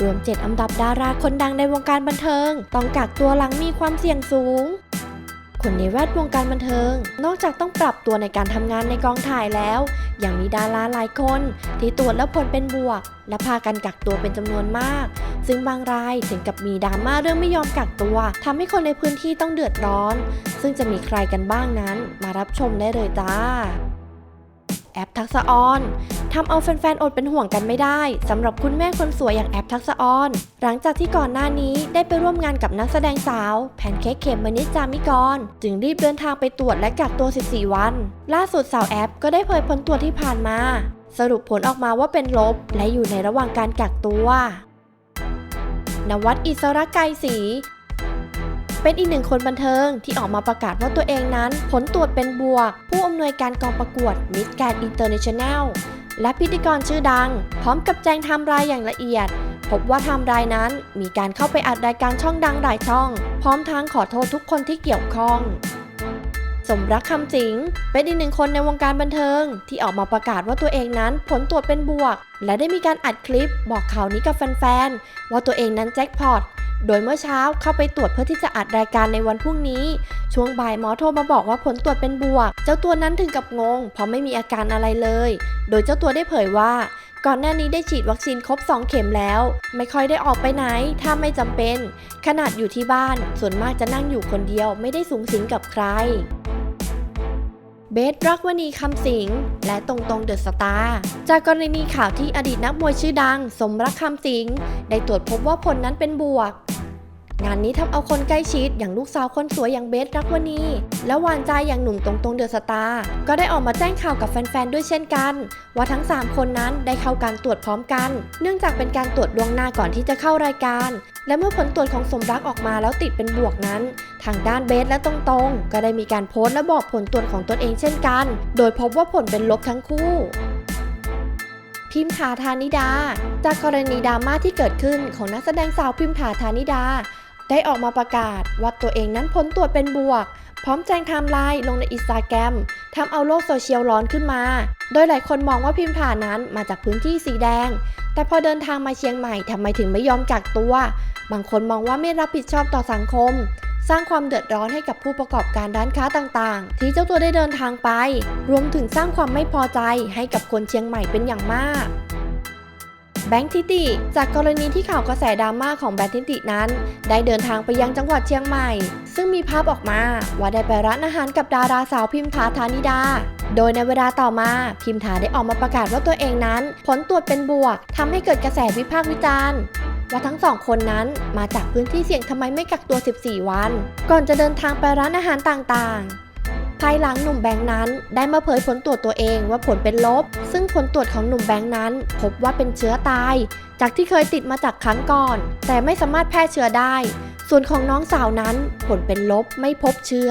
รวม 7 อันดับดาราคนดังในวงการบันเทิง ต้องกักตัวหลังมีความเสี่ยงสูง คนในแวดวงการบันเทิง นอกจากต้องปรับตัวในการทำงานในกองถ่ายแล้ว ยังมีดาราหลายคน ที่ตรวจแล้วผลเป็นบวก และพากันกักตัวเป็นจำนวนมาก ซึ่งบางรายถึงกับมีดราม่าเรื่องไม่ยอมกักตัวทำให้คนในพื้นที่ต้องเดือดร้อน ซึ่งจะมีใครกันบ้างนั้น มารับชมได้เลยจ้า แอปทักษะออนทำเอาแฟนๆ อดเป็นห่วงกันไม่ได้สำหรับคุณแม่คนสวยอย่างแอปทักษะออน หลังจากที่ก่อนหน้านี้ได้ไปร่วมงานกับนักแสดงสาว แพนเค้กเขมมนิจามิกร จึงรีบเดินทางไปตรวจและกักตัว 14 วัน ล่าสุดสาวแอปก็ได้เผยผลตรวจที่ผ่านมา สรุปผลออกมาว่าเป็นลบ และอยู่ในระหว่างการกักตัวนวัดอิสระไกรศรี เป็นอีกหนึ่งคนบันเทิงที่ออกมาประกาศว่าตัวเองนั้น ผลตรวจเป็นบวก ผู้อำนวยการกองประกวดมิสแกนอินเตอร์เนชั่นแนลและพิธีกรชื่อดัง พร้อมกับแจ้งไทม์ไลน์อย่างละเอียด พบว่าไทม์ไลน์นั้นมีการเข้าไปอัดรายการช่องดังหลายช่อง พร้อมทั้งขอโทษทุกคนที่เกี่ยวข้อง สมรักคำสิงเป็นอีกหนึ่งคนในวงการบันเทิง ที่ออกมาประกาศว่าตัวเองนั้นผลตรวจเป็นบวก และได้มีการอัดคลิปบอกข่าวนี้กับแฟนๆว่าตัวเองนั้นแจ็คพอต โดยเมื่อเช้าเข้าไปตรวจเพื่อที่จะอัดรายการในวันพรุ่งนี้ ช่วงบ่ายหมอโทรมาบอกว่าผลตรวจเป็นบวก เจ้าตัวนั้นถึงกับงง เพราะไม่มีอาการอะไรเลย โดยเจ้าตัวได้เผยว่า ก่อนหน้านี้ได้ฉีดวัคซีนครบ 2 เข็มแล้ว ไม่ค่อยได้ออกไปไหน ถ้าไม่จำเป็น ขนาดอยู่ที่บ้าน ส่วนมากจะนั่งอยู่คนเดียว ไม่ได้สูงสิงกับใครเบสรักวณีคำสิง และตรงตรงเดอะสตาร์จากกรณีข่าวที่อดีตนักมวยชื่อดัง สมรักคำสิง ได้ตรวจพบว่าผลนั้นเป็นบวก งานนี้ทำเอาคนใกล้ชิดอย่างลูกสาวคนสวยอย่างเบสรักวณีและหวานใจอย่างหนุ่มตรงตรงเดอะสตาร์ก็ได้ออกมาแจ้งข่าวกับแฟนๆด้วยเช่นกัน ว่าทั้ง 3 คนนั้นได้เข้าการตรวจพร้อมกัน เนื่องจากเป็นการตรวจล่วงหน้าก่อนที่จะเข้ารายการ และเมื่อผลตรวจของสมรักออกมาแล้วติดเป็นบวกนั้น ทางด้านเบสและตรงๆก็ได้มีการโพสต์และบอกผลตรวจของตนเองเช่นกัน โดยพบว่าผลเป็นลบทั้งคู่พิมถาธานิดา จากกรณีดราม่าที่เกิดขึ้นของนักแสดงสาวพิมถาธานิดา ได้ออกมาประกาศว่าตัวเองนั้นผลตรวจเป็นบวก พร้อมแจ้งไทม์ไลน์ลงในอินสตาแกรมทำเอาโลกโซเชียลร้อนขึ้นมา โดยหลายคนมองว่าพิมถานั้นมาจากพื้นที่สีแดง แต่พอเดินทางมาเชียงใหม่ทำไมถึงไม่ยอมกักตัว บางคนมองว่าไม่รับผิดชอบต่อสังคม สร้างความเดือดร้อนให้กับผู้ประกอบการร้านค้าต่างๆ ที่เจ้าตัวได้เดินทางไป รวมถึงสร้างความไม่พอใจให้กับคนเชียงใหม่เป็นอย่างมาก แบงค์ทิติ จากกรณีที่ข่าวกระแสดราม่าของแบงค์ทิตินั้น ได้เดินทางไปยังจังหวัดเชียงใหม่ ซึ่งมีภาพออกมาว่าได้ไปร้านอาหารกับดาราสาวพิมถาธานิดา โดยในเวลาต่อมาพิมถาได้ออกมาประกาศว่าตัวเองนั้น ผลตรวจเป็นบวกทำให้เกิดกระแสวิพากษ์วิจารณ์ว่าทั้งสองคนนั้นมาจากพื้นที่เสี่ยงทำไมไม่กักตัว 14 วัน ก่อนจะเดินทางไปร้านอาหารต่างๆ ภายหลังหนุ่มแบงค์นั้นได้มาเผยผลตรวจตัวเองว่าผลเป็นลบ ซึ่งผลตรวจของหนุ่มแบงค์นั้น พบว่าเป็นเชื้อตาย จากที่เคยติดมาจากครั้งก่อน แต่ไม่สามารถแพร่เชื้อได้ ส่วนของน้องสาวนั้นผลเป็นลบไม่พบเชื้อ